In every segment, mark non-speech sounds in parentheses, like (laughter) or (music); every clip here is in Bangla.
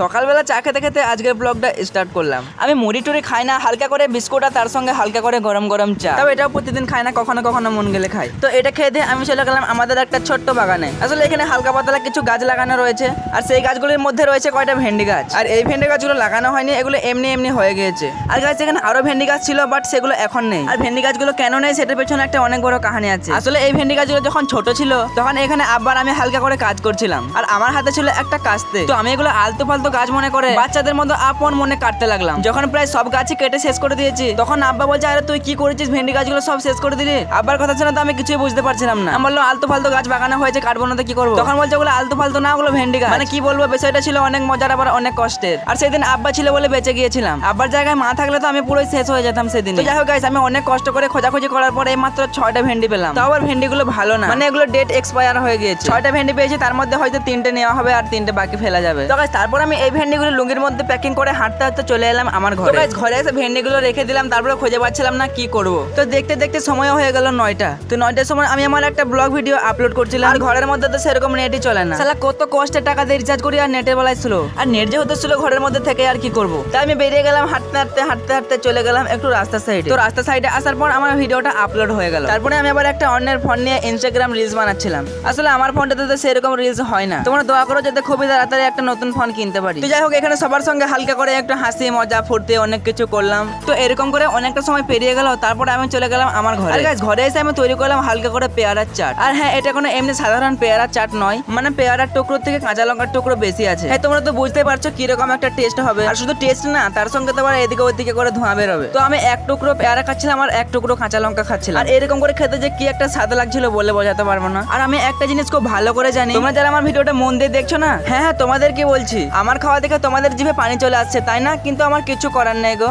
সকালবেলা চা খেতে খেতে আজকের ব্লগটা স্টার্ট করলাম। আমি মুড়ি টুড়ি খাই না, হালকা করে বিস্কুট আর তার সঙ্গে হালকা করে গরম গরম চা। তবে এটাও প্রতিদিন খাই না, কখনো কখনো মন গেলে খাই। তো এটা খেয়ে দিয়ে আমি চলে গেলাম আমাদের একটা ছোট্ট বাগানে। আসলে এখানে হালকা পাতলা কিছু গাছ লাগানো রয়েছে, আর সেই গাছগুলির মধ্যে রয়েছে কয়টা ভেন্ডি গাছ। আর এই ভেন্ডি গাছগুলো লাগানো হয়নি, এগুলো এমনি এমনি হয়ে গিয়েছে। আর গাছ এখানে আরও ভেন্ডি গাছ ছিল বাট সেগুলো এখন নেই। আর ভেন্ডি গাছগুলো কেন নেই, সেটার পেছনে একটা অনেক বড় কাহিনী আছে। আসলে এই ভেন্ডি গাছগুলো যখন ছোট ছিল, তখন এখানে আব্বার আমি হালকা করে কাজ করছিলাম। আর আমার হাতে ছিল একটা কাস্তে। তো আমি এগুলো আলতু ফালতু গাছ মনে করে। বাচ্চাদের মতো আপন মনে কাটতে লাগলাম। যখন প্রায় সব গাছই কেটে শেষ করে দিয়েছি তখন আব্বা বলছে আরে তুই কি করেছিস? ভেন্ডি গাছগুলো সব শেষ করে দিলি? আব্বার কথা শুনে তো আমি কিছুই বুঝতে পারছিলাম না। আমি বললাম আলতু ফালতু গাছ বাগানো হয়েছে কাটবো না তো কি করব? তখন বলছে ওগুলো আলতু ফালতু না ওগুলো ভেন্ডি গাছ। মানে কি বলব বিষয়টা ছিল অনেক মজার আবার অনেক কষ্টের। আর সেদিন আব্বা ছিল বলে বেঁচে গিয়েছিলাম। আব্বার জায়গায় মা থাকলে তো আমি পুরো শেষ হয়ে যেতাম সেদিন। তো যাই হোক guys, আমি অনেক কষ্ট করে খোঁজাখুঁজি করার পরে এই মাত্র ছয়টা ভেন্ডি পেলাম। তাও আবার ভেন্ডিগুলো ভালো না। মানে এগুলো ডেট এক্সপায়ার হয়ে গিয়েছে। ছয়টা ভেন্ডি পেয়েছি তার মধ্যে হয়তো তিনটে নেওয়া হবে আর তিনটে বাকি ফেলা যাবে। তো তারপর আমি এই ভেন্ডিগুলো লুঙ্গির মধ্যে প্যাকিং করে হাঁটতে হাঁটতে চলে এলাম আমার ঘরে। ঘরে এসে ভেন্ডিগুলো রেখে দিলাম তারপরে খুঁজে পাচ্ছিলাম না কি করব। তো দেখতে দেখতে সময় হয়ে গেল নয়টা। তো নয়টার সময় আমি আমার একটা ব্লগ ভিডিও আপলোড করছিলাম। আর ঘরের মধ্যে তো সেরকম নেটই চলে না। সালা কত কষ্টের টাকা দিয়ে রিচার্জ করি আর নেটের বেলায় ছিল। আর নেট যে হতে ছিল ঘরের মধ্যে থেকে আর কি করব? তাই আমি বেরিয়ে গেলাম হাঁটতে হাঁটতে হাঁটতে হাঁটতে চলে গেলাম একটু রাস্তার সাইডে তো রাস্তার সাইডে আসার পর আমার ভিডিওটা আপলোড হয়ে গেল। তারপরে আমি আবার একটা অন্যের ফোন নিয়ে ইনস্টাগ্রাম রিলস বানাচ্ছিলাম। আসলে আমার ফোনটাতে তো সেরকম রিলস হয় না। তোমরা দোয়া করো যাতে খুবই তাড়াতাড়ি একটা নতুন ফোন কিনতে পারি তো যাই হোক এখানে সবার সঙ্গে হালকা করে একটু হাসি মজা ফুর্তি অনেক কিছু করলাম। তো এরকম করে অনেকটা সময় পেরিয়ে গেল তারপরে আমি চলে গেলাম আমার ঘরে। ঘরে এসে আমি তৈরি করলাম হালকা করে পেয়ারার চাট। আর হ্যাঁ এটা কোনো এমনি সাধারণ পেয়ারার চাট নয় মানে পেয়ারার টুকরো থেকে কাঁচা লঙ্কার টুকরো বেশি আছে। হ্যাঁ তোমরা তো বুঝতে পারছ কীরকম একটা টেস্ট হবে। আর শুধু টেস্ট না তার সঙ্গে তো আবার এদিকে ওদিকে করে ধোঁয়া বেরোবে। তো আমি এক টুকরো পেয়ারা খাচ্ছিলাম আর এক টুকরো কাঁচা লঙ্কা খাচ্ছিলাম। আর এরকম করে খেতে যে কি একটা স্বাদ লাগছিল বলে বোঝাতে পারব না। আর আমি একটা জিনিস খুব ভালো করে জানি। তোমরা যারা আমার ভিডিওটা মন দিয়ে দেখছ না হ্যাঁ হ্যাঁ তোমাদেরকে বলছি। আমার খাওয়া দেখে তোমাদের জিভে পানি চলে আসছে, তাই না? কিন্তু আমার কিছু করার নেই গো।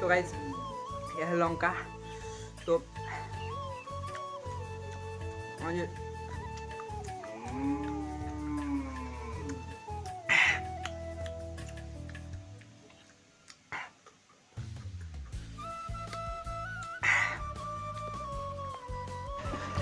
তো লঙ্কা। তো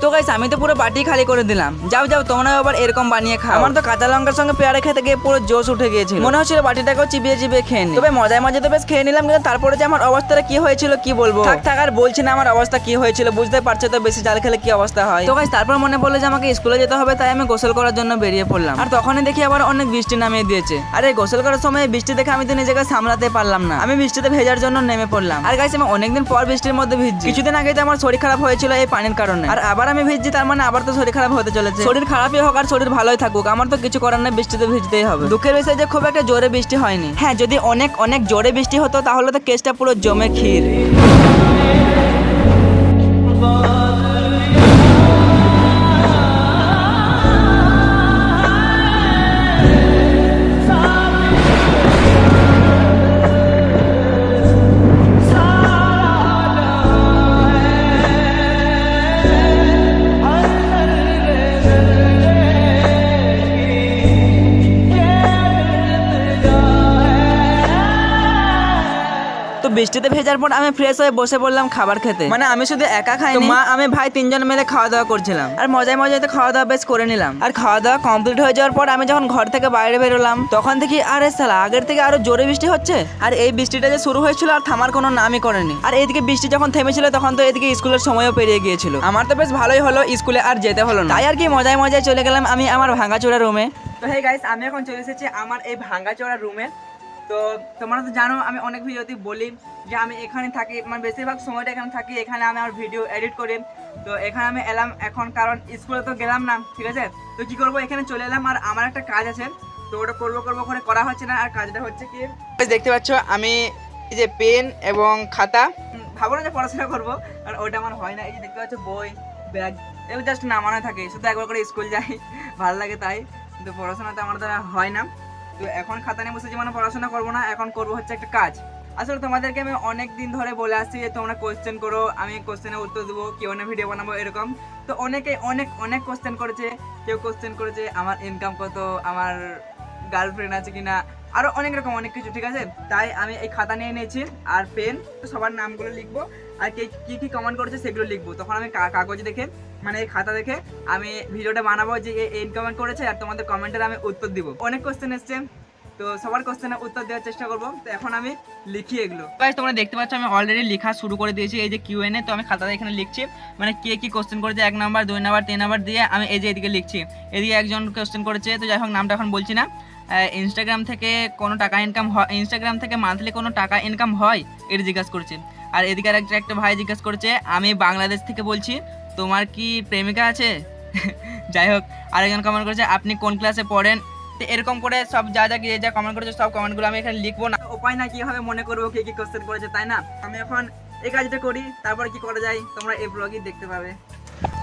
তো গাইস আমি তো পুরো বাটি খালি করে দিলাম। যাও যাও তোমরা আবার এরকম বানিয়ে খাও। আমার তো কাঁচা লঙ্কার সঙ্গে পেয়ারা খেতে গিয়ে পুরো জোশ উঠে গিয়েছিল। মনে হচ্ছিল বাটিটাকেও চিবিয়ে চিবিয়ে খেয়ে নি তবে মজায় মজায় তো বেশ খেয়ে নিলাম কিন্তু তারপরে যে আমার অবস্থাটা কি হয়েছিল কি বলব? থাক থাক আর বলছি না আমার অবস্থা কি হয়েছিল বুঝতে পারছ তো বেশি জাল খেলে কি অবস্থা হয়? তো গাইস তারপর মনে পড়ল যে আমাকে স্কুলে যেতে হবে তাই আমি গোসল করার জন্য বেরিয়ে পড়লাম। আর তখনই দেখি আবার অনেক বৃষ্টি নামিয়ে দিয়েছে। আর এই গোসল করার সময় বৃষ্টি দেখে আমি তো নিজেকে সামলাতে পারলাম না। আমি বৃষ্টিতে ভেজার জন্য নেমে পড়লাম। আর গাইস আমি অনেকদিন পর বৃষ্টির মধ্যে ভিজছি। কিছুদিন আগে তো আমার শরীর খারাপ হয়েছিল এই পানির কারণে। আর আবার আমি ভিজছি তার মানে আবার তো শরীর খারাপ হতে চলেছে। শরীর খারাপই হোক আর শরীর ভালোই থাকুক আমার তো কিছু করার নেই বৃষ্টিতে ভিজতেই হবে। দুঃখের বিষয় যে খুব একটা জোরে বৃষ্টি হয়নি। হ্যাঁ যদি অনেক অনেক জোরে বৃষ্টি হতো তাহলে তো কেসটা পুরো জমে ক্ষীর। বৃষ্টিতে ভেজার পর আমি ফ্রেশ হয়ে বসে পড়লাম খাবার খেতে। মানে আমি শুধু একা খাই মা আমি ভাই তিনজন মিলে খাওয়া দাওয়া করছিলাম। আর মজায় মজায় তো খাওয়া দাওয়া বেশ করে নিলাম। আর খাওয়া দাওয়া কমপ্লিট হয়ে যাওয়ার পর আমি যখন ঘর থেকে বাইরে বেরোলাম তখন থেকে আরে সালা আগের থেকে আরও জোরে বৃষ্টি হচ্ছে। আর এই বৃষ্টিটা যে শুরু হয়েছিল আর থামার কোনো নামই করেনি। আর এদিকে বৃষ্টি যখন থেমেছিল তখন তো এদিকে স্কুলের সময়ও পেরিয়ে গিয়েছিল। আমার তো বেশ ভালোই হলো স্কুলে আর যেতে হলো না। তাই আর কি মজায় মজায় চলে গেলাম আমি আমার ভাঙাচোরা রুমে তো হে গাইস আমি এখন চলে এসেছি আমার এই ভাঙাচোরা রুমে তো তোমরা তো জানো আমি অনেক ভিডিওতে বলি যে আমি এখানে থাকি মানে বেশিরভাগ সময়টা এখানে থাকি এখানে আমি আমার ভিডিও এডিট করি। তো এখানে আমি এলাম এখন কারণ স্কুলে তো গেলাম না ঠিক আছে? তো কি করব এখানে চলে এলাম আর আমার একটা কাজ আছে। তো ওটা করব করব করে করা হচ্ছে না আর কাজটা হচ্ছে কি? দেখতে পাচ্ছ আমি এই যে পেন এবং খাতা। ভাবো না যে পড়াশোনা করব আর ওটা আমার হয় না। এই যে দেখতে পাচ্ছ বই ব্যাগ এগুলো জাস্ট নামানো থাকে শুধু একবার করে স্কুল যাই ভালো লাগে তাই। কিন্তু পড়াশোনাতে আমার দ্বারা হয় না। তো এখন খাতা নিয়ে বসে যে মানে পড়াশোনা করব না, এখন করব হচ্ছে একটা কাজ। আসলে তোমাদেরকে আমি অনেক দিন ধরে বলে আসছি যে, তোমরা কোশ্চেন করো, আমি কোশ্চেনের উত্তর দেবো, কেউ না ভিডিও বানাবো, এরকম। তো অনেকে অনেক অনেক কোয়েশ্চেন করেছে, কেউ কোয়েশ্চেন করেছে, আমার ইনকাম কত? আমার গার্লফ্রেন্ড আছে কি না আরও অনেক রকম, অনেক কিছু, ঠিক আছে? তাই আমি এই খাতা নিয়ে নিয়েছি আর পেন তো সবার নামগুলো লিখব, আর কে কী কী কমেন্ট করেছে সেগুলো লিখব। তখন আমি কাগজ দেখে মানে এই খাতা দেখে আমি ভিডিওটা বানাবো যে এই কমেন্ট করেছে আর তোমাদের কমেন্টের আমি উত্তর দিব। অনেক কোশ্চেন এসছে, তো সবার কোশ্চেনের উত্তর দেওয়ার চেষ্টা করব। তো এখন আমি লিখি এগুলো। গাইস তোমরা দেখতে পাচ্ছ আমি অলরেডি লেখা শুরু করে দিয়েছি, এই যে কিউএনএ তো আমি খাতাতে এখানে লিখছি। মানে কে কি কোশ্চেন করেছে, এক নাম্বার দুই নাম্বার তিন নাম্বার দিয়ে আমি এই যে এদিকে লিখছি। এদিকে একজন কোশ্চেন করেছে, তো যাই হোক নামটা এখন বলছি না। ইনস্টাগ্রাম থেকে কোনো টাকা ইনকাম হয় ইনস্টাগ্রাম থেকে মান্থলি কোনো টাকা ইনকাম হয়? এটা জিজ্ঞাসা করছে। আর এদিকে আর একটা ভাই জিজ্ঞাসা করছে, আমি বাংলাদেশ থেকে বলছি তোমার কি প্রেমিকা আছে? (laughs) যাই হোক, আরেকজন কমেন্ট করেছে, আপনি কোন ক্লাসে পড়েন? এরকম করে সব যা যা যে যা কমেন্ট করেছে, সব কমেন্টগুলো আমি এখানে লিখব না। উপায় না, কীভাবে মনে করব, কে কি কোশ্চেন করেছে, তাই না? আমি এখন এই কাজটা করি, তারপর কি করা যায়, তোমরা এই ব্লগই দেখতে পাবে।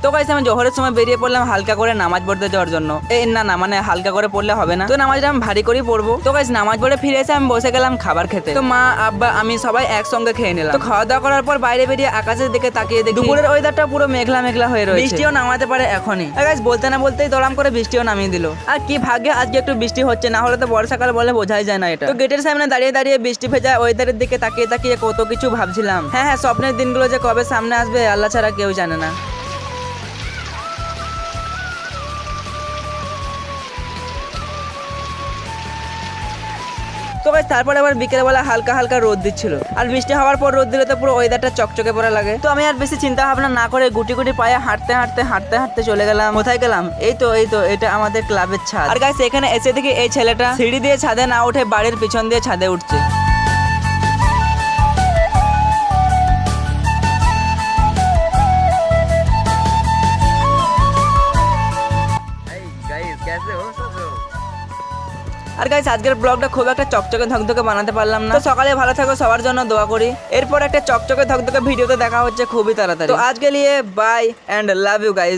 তো গাইস আমি জোহরের সময় বেরিয়ে পড়লাম হালকা করে নামাজ পড়তে যাওয়ার জন্য। এই না না মানে হালকা করে পড়লে হবে না। তো নামাজটা আমি ভারী করেই পড়ব। তো গাইস নামাজ পড়ে ফিরে এসে আমি বসে গেলাম খাবার খেতে। তো মা আব্বা আমি সবাই একসঙ্গে খেয়ে নিলাম। তো খাওয়া দাওয়া করার পর বাইরে বেরিয়ে আকাশের দিকে তাকিয়ে দেখি দুপুরের ওয়েদারটা পুরো মেঘলা মেঘলা হয়ে রয়েছে। বৃষ্টিও নামাতে পারে এখনই। গাইস বলতে না বলতেই দড়াম করে বৃষ্টিও নামিয়ে দিল। আর কি ভাগ্যে আজকে একটু বৃষ্টি হচ্ছে না হলে তো বর্ষাকাল বলে বোঝাই যায় না এটা। তো গেটের সামনে দাঁড়িয়ে দাঁড়িয়ে বৃষ্টি ভেজা ওয়েদারের দিকে তাকিয়ে তাকিয়ে কত কিছু ভাবছিলাম। হ্যাঁ হ্যাঁ স্বপ্নের দিনগুলো যে কবে সামনে আসবে আল্লাহ ছাড়া কেউ জানে না। তো guys, তারপরে আবার বিকেলবেলা হালকা হালকা রোদ দিচ্ছিল। আর বৃষ্টি হওয়ার পর রোদ দিলে তো পুরো ওয়েদারটা চকচকে পড়া লাগে। তো আমি আর বেশি চিন্তা ভাবনা না করে গুটি গুটি পায়ে হাঁটতে হাঁটতে হাঁটতে হাঁটতে চলে গেলাম। কোথায় গেলাম? এই তো এই তো এটা আমাদের ক্লাবের ছাদ। আর গাইস এখানে এসে দেখি এই ছেলেটা সিঁড়ি দিয়ে ছাদে না উঠে বাড়ির পিছন দিয়ে ছাদে উঠছে। আর গাইস আজকের ব্লগটা খুব একটা চকচকে ধকধকে বানাতে পারলাম না। তো সকালে ভালো থাকো, সবার জন্য দোয়া করি। এরপর একটা চকচকে ধকধকে ভিডিওতে দেখা হচ্ছে খুবই তাড়াতাড়ি। তো আজকে নিয়ে bye and love you guys